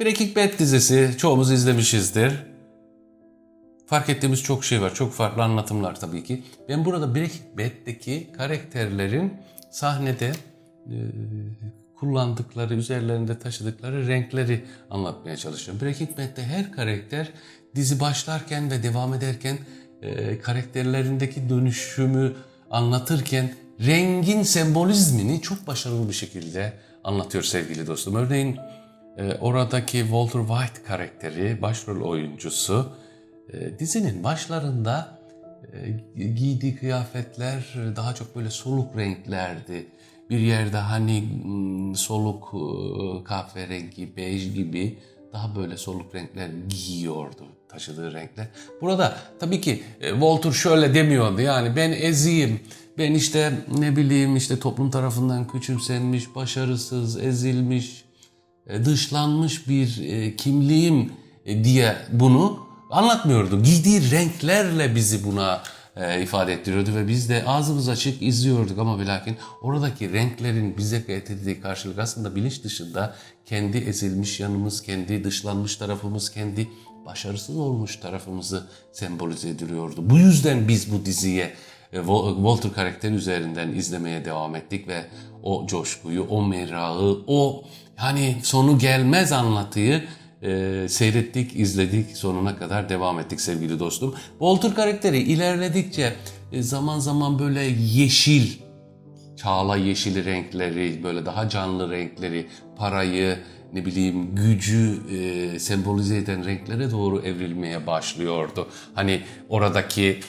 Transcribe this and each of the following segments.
Breaking Bad dizisi çoğumuz izlemişizdir. Fark ettiğimiz çok şey var. Çok farklı anlatımlar tabii ki. Ben burada Breaking Bad'deki karakterlerin sahnede e, kullandıkları, üzerlerinde taşıdıkları renkleri anlatmaya çalışıyorum. Breaking Bad'de her karakter dizi başlarken ve devam ederken e, karakterlerindeki dönüşümü anlatırken rengin sembolizmini çok başarılı bir şekilde anlatıyor sevgili dostum. Örneğin oradaki Walter White karakteri, başrol oyuncusu e, dizinin başlarında e, giydiği kıyafetler daha çok böyle soluk renklerdi. Bir yerde hani mm, soluk e, kahverengi, bej gibi daha böyle soluk renkler giyiyordu taşıdığı renkler. Burada tabii ki Walter şöyle demiyordu yani ben eziyim, ben işte ne bileyim işte toplum tarafından küçümsenmiş, başarısız, ezilmiş, dışlanmış bir e, kimliğim e, diye bunu anlatmıyordu. Giydiği renklerle bizi buna e, ifade ettiriyordu ve biz de ağzımız açık izliyorduk ama ve lakin oradaki renklerin bize getirdiği karşılık aslında bilinç dışında kendi ezilmiş yanımız, kendi dışlanmış tarafımız, kendi başarısız olmuş tarafımızı sembolize ediliyordu. Bu yüzden biz bu diziye e, Wal- Walter karakteri üzerinden izlemeye devam ettik ve o coşkuyu, o merağı, o hani sonu gelmez anlatıyı e, seyrettik, izledik, sonuna kadar devam ettik sevgili dostum. Walter karakteri ilerledikçe e, zaman zaman böyle yeşil, çağla yeşili renkleri, böyle daha canlı renkleri, parayı, ne bileyim gücü e, sembolize eden renklere doğru evrilmeye başlıyordu. Hani oradaki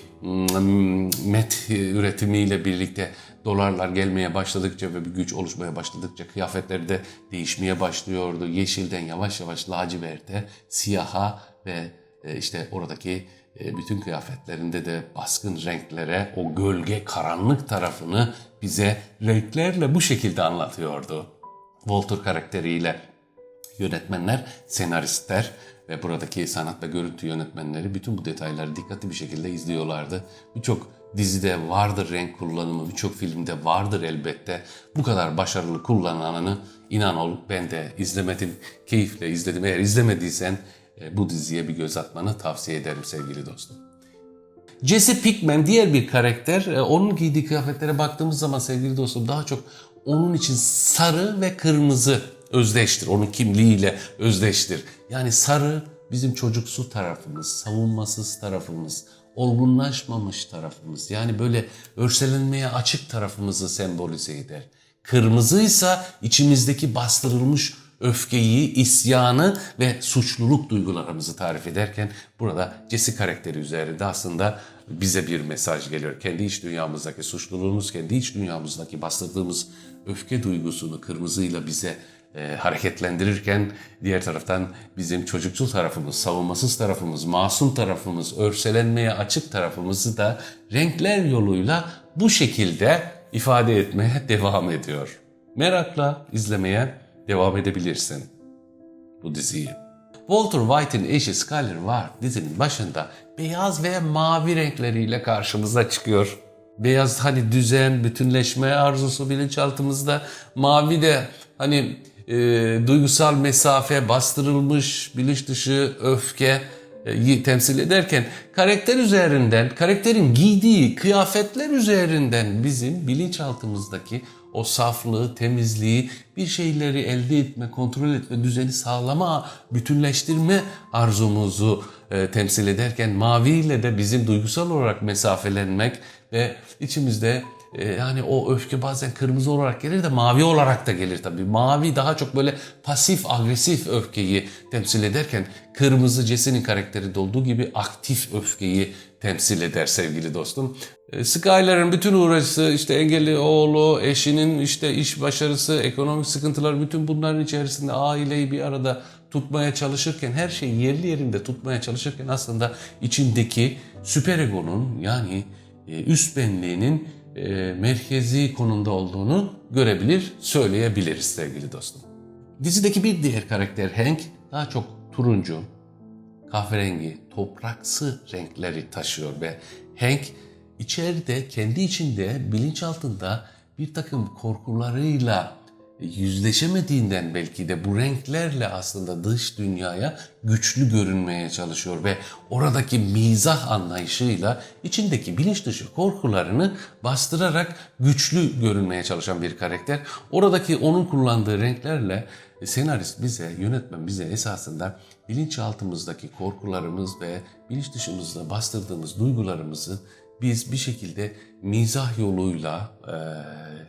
met üretimiyle birlikte dolarlar gelmeye başladıkça ve bir güç oluşmaya başladıkça kıyafetleri de değişmeye başlıyordu. Yeşilden yavaş yavaş laciverte, siyaha ve e, işte oradaki e, bütün kıyafetlerinde de baskın renklere, o gölge karanlık tarafını bize renklerle bu şekilde anlatıyordu. Walter karakteriyle yönetmenler, senaristler ve buradaki sanat ve görüntü yönetmenleri bütün bu detayları dikkatli bir şekilde izliyorlardı. Birçok dizide vardır renk kullanımı, birçok filmde vardır elbette. Bu kadar başarılı kullananını inan ol ben de izlemedim, keyifle izledim. Eğer izlemediysen e, bu diziye bir göz atmanı tavsiye ederim sevgili dostum. Jesse Pinkman diğer bir karakter. E, Onun giydiği kıyafetlere baktığımız zaman sevgili dostum daha çok onun için sarı ve kırmızı özdeştir. Onun kimliğiyle özdeştir. Yani sarı bizim çocuksu tarafımız, savunmasız tarafımız, olgunlaşmamış tarafımız. Yani böyle örselenmeye açık tarafımızı sembolize eder. Kırmızıysa içimizdeki bastırılmış öfkeyi, isyanı ve suçluluk duygularımızı tarif ederken burada Jesse karakteri üzerinde aslında bize bir mesaj geliyor. Kendi iç dünyamızdaki suçluluğumuz, kendi iç dünyamızdaki bastırdığımız öfke duygusunu kırmızıyla bize e, hareketlendirirken diğer taraftan bizim çocukçul tarafımız, savunmasız tarafımız, masum tarafımız, örselenmeye açık tarafımızı da renkler yoluyla bu şekilde ifade etmeye devam ediyor. Merakla izlemeye devam edebilirsin bu diziyi. Walter White'in eşi Skyler var dizinin başında beyaz ve mavi renkleriyle karşımıza çıkıyor. Beyaz hani düzen, bütünleşme arzusu bilinçaltımızda. Mavi de hani e, duygusal mesafe, bastırılmış bilinç dışı öfke e, temsil ederken karakter üzerinden, karakterin giydiği kıyafetler üzerinden bizim bilinçaltımızdaki o saflığı, temizliği, bir şeyleri elde etme, kontrol etme, düzeni sağlama, bütünleştirme arzumuzu e, temsil ederken maviyle de bizim duygusal olarak mesafelenmek ve içimizde e, yani o öfke bazen kırmızı olarak gelir de mavi olarak da gelir tabii. Mavi daha çok böyle pasif agresif öfkeyi temsil ederken kırmızı Jesse'nin karakterinde olduğu gibi aktif öfkeyi temsil eder sevgili dostum. E, Skyler'ın bütün uğraşısı işte engelli oğlu, eşinin işte iş başarısı, ekonomik sıkıntılar bütün bunların içerisinde aileyi bir arada tutmaya çalışırken her şeyi yerli yerinde tutmaya çalışırken aslında içindeki süperegonun yani e, üst benliğinin e, merkezi konumda olduğunu görebilir, söyleyebiliriz sevgili dostum. Dizideki bir diğer karakter Hank daha çok turuncu, kahverengi, topraksı renkleri taşıyor ve Hank içeride kendi içinde bilinçaltında bir takım korkularıyla yüzleşemediğinden belki de bu renklerle aslında dış dünyaya güçlü görünmeye çalışıyor ve oradaki mizah anlayışıyla içindeki bilinç dışı korkularını bastırarak güçlü görünmeye çalışan bir karakter. Oradaki onun kullandığı renklerle senarist bize, yönetmen bize esasında bilinçaltımızdaki korkularımız ve bilinç dışımızda bastırdığımız duygularımızı biz bir şekilde mizah yoluyla e,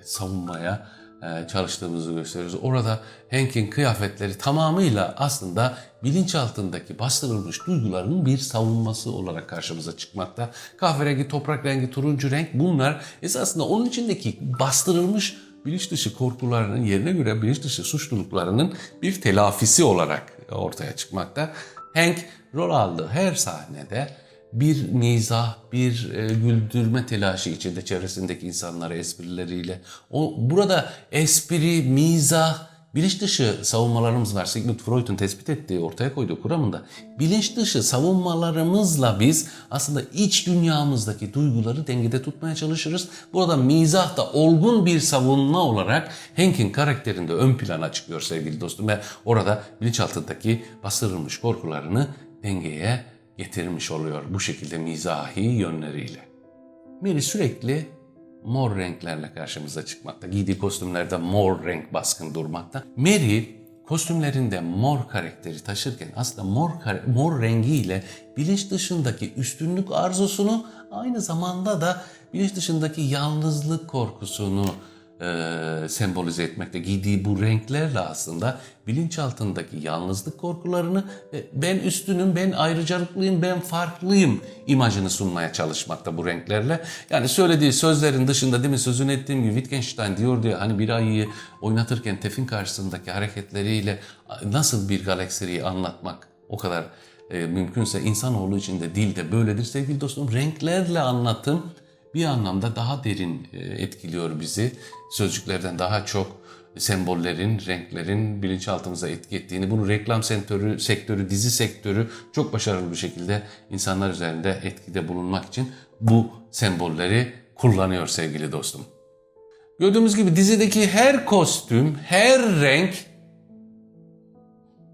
savunmaya e, çalıştığımızı gösteriyoruz. Orada Hank'in kıyafetleri tamamıyla aslında bilinçaltındaki bastırılmış duyguların bir savunması olarak karşımıza çıkmakta. Kahverengi, toprak rengi, turuncu renk bunlar esasında onun içindeki bastırılmış bilinç dışı korkularının yerine göre bilinç dışı suçluluklarının bir telafisi olarak ortaya çıkmakta. Hank rol aldığı her sahnede bir mizah, bir e, güldürme telaşı içinde çevresindeki insanlara esprileriyle. O burada espri, mizah, bilinç dışı savunmalarımız var. Sigmund Freud'un tespit ettiği, ortaya koyduğu kuramında bilinç dışı savunmalarımızla biz aslında iç dünyamızdaki duyguları dengede tutmaya çalışırız. Burada mizah da olgun bir savunma olarak Hank'in karakterinde ön plana çıkıyor sevgili dostum ve orada bilinçaltındaki bastırılmış korkularını dengeye getirmiş oluyor bu şekilde mizahi yönleriyle. Mary sürekli mor renklerle karşımıza çıkmakta. Giydiği kostümlerde mor renk baskın durmakta. Mary kostümlerinde mor karakteri taşırken aslında mor mor rengiyle bilinç dışındaki üstünlük arzusunu aynı zamanda da bilinç dışındaki yalnızlık korkusunu e, sembolize etmekte. Giydiği bu renklerle aslında bilinçaltındaki yalnızlık korkularını ve ben üstünüm, ben ayrıcalıklıyım, ben farklıyım imajını sunmaya çalışmakta bu renklerle. Yani söylediği sözlerin dışında değil mi sözünü ettiğim gibi Wittgenstein diyor diye hani bir ayıyı oynatırken Tef'in karşısındaki hareketleriyle nasıl bir galaksiyi anlatmak o kadar e, mümkünse insanoğlu için de dilde böyledir sevgili dostum. Renklerle anlatım bir anlamda daha derin e, etkiliyor bizi. Sözcüklerden daha çok sembollerin, renklerin bilinçaltımıza etki ettiğini, bunu reklam sektörü, sektörü, dizi sektörü çok başarılı bir şekilde insanlar üzerinde etkide bulunmak için bu sembolleri kullanıyor sevgili dostum. Gördüğümüz gibi dizideki her kostüm, her renk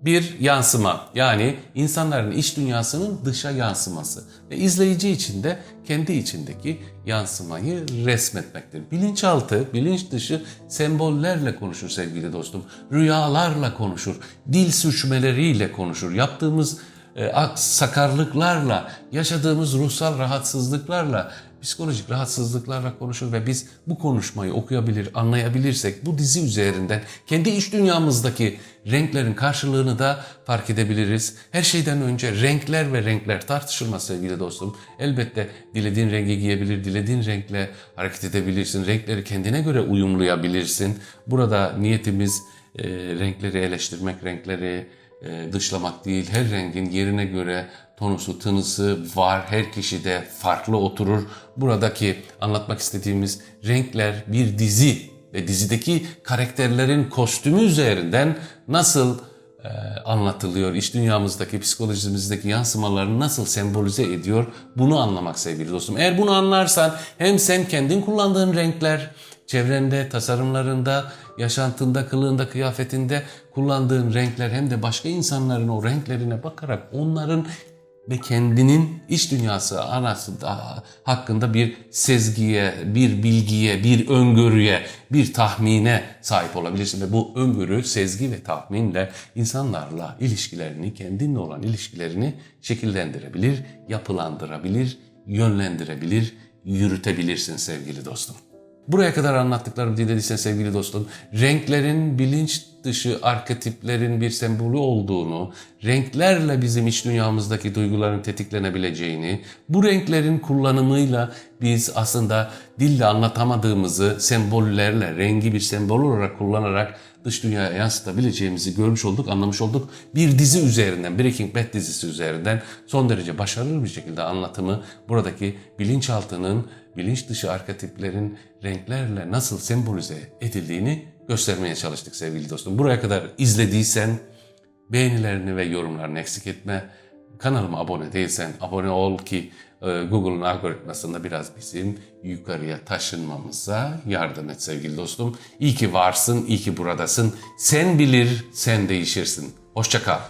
bir yansıma. Yani insanların iç dünyasının dışa yansıması. Ve izleyici için de kendi içindeki yansımayı resmetmektir. Bilinçaltı, bilinç dışı sembollerle konuşur sevgili dostum. Rüyalarla konuşur, dil sürçmeleriyle konuşur. Yaptığımız e, sakarlıklarla, yaşadığımız ruhsal rahatsızlıklarla, psikolojik rahatsızlıklarla konuşur ve biz bu konuşmayı okuyabilir, anlayabilirsek bu dizi üzerinden kendi iç dünyamızdaki renklerin karşılığını da fark edebiliriz. Her şeyden önce renkler ve renkler tartışılmaz sevgili dostum. Elbette dilediğin rengi giyebilir, dilediğin renkle hareket edebilirsin. Renkleri kendine göre uyumlayabilirsin. Burada niyetimiz e, renkleri eleştirmek, renkleri dışlamak değil. Her rengin yerine göre tonusu, tınısı var. Her kişide farklı oturur. Buradaki anlatmak istediğimiz renkler bir dizi ve dizideki karakterlerin kostümü üzerinden nasıl e, anlatılıyor, iç dünyamızdaki, psikolojimizdeki yansımalarını nasıl sembolize ediyor bunu anlamak sevgili dostum. Eğer bunu anlarsan hem sen kendin kullandığın renkler, çevrende, tasarımlarında, yaşantında, kılığında, kıyafetinde kullandığın renkler hem de başka insanların o renklerine bakarak onların ve kendinin iç dünyası anası da hakkında bir sezgiye, bir bilgiye, bir öngörüye, bir tahmine sahip olabilirsin ve bu öngörü, sezgi ve tahminle insanlarla ilişkilerini, kendinle olan ilişkilerini şekillendirebilir, yapılandırabilir, yönlendirebilir, yürütebilirsin sevgili dostum. Buraya kadar anlattıklarımı dinlediysen sevgili dostum, renklerin bilinç dışı arketiplerin bir sembolü olduğunu, renklerle bizim iç dünyamızdaki duyguların tetiklenebileceğini, bu renklerin kullanımıyla biz aslında dille anlatamadığımızı sembollerle, rengi bir sembol olarak kullanarak dış dünyaya yansıtabileceğimizi görmüş olduk, anlamış olduk. Bir dizi üzerinden, Breaking Bad dizisi üzerinden son derece başarılı bir şekilde anlatımı buradaki bilinçaltının, bilinç dışı arketiplerin renklerle nasıl sembolize edildiğini göstermeye çalıştık sevgili dostum. Buraya kadar izlediysen beğenilerini ve yorumlarını eksik etme. Kanalıma abone değilsen abone ol ki e, Google'un algoritmasında biraz bizim yukarıya taşınmamıza yardım et sevgili dostum. İyi ki varsın, iyi ki buradasın. Sen bilir, sen değişirsin. Hoşça kal.